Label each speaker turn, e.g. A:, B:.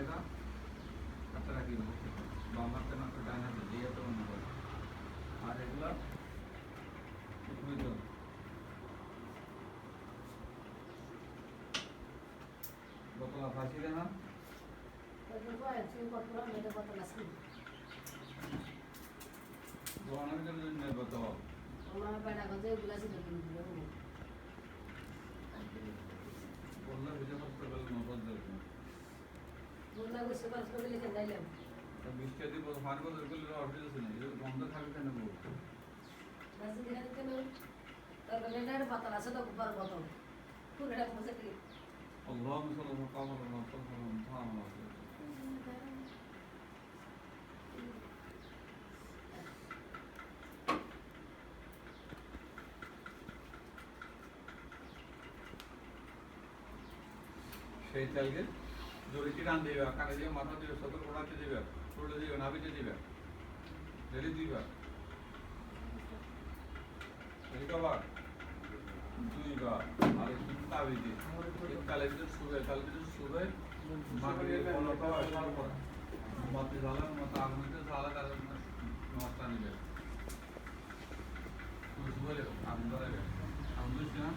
A: లేదా అతనికి బామ్మర్త నాకు డైనది జీవితం ఉన్నవాడు ఆ రెగ్యులర్ ఉద్యోగం గొప్పగా ఫాసీ లేదా గవర్నమెంట్ నేను बताओ हमारा बेटा गंजे गुलासी ज़मीन বৃষ্টি দিব ফান বদল করলে অসুবিধা আছে না এই বন্ধ থাকবে কেন বউ اللهم صل على محمد وعلى آله وصحبه সেই তেলকে জড়িতে টান দিবে কানে দিয়ে মাথা দিবে সতর ঘোড়াতে দিবে, উল্টে দিবে, নাভিতে দিবে রেলি দিবে। কবার? দুইবার। আর একটু দিয়ে। তালে ভিতরে শুবে তালে ভিতরে শুবে। মাটিতে কোনো তো আসার পর। মতে জ্বালা মতো আগুনতে জ্বালা তার নষ্ট নিবে শুবে আগুন ধরে আগুন দিচ্ছি না?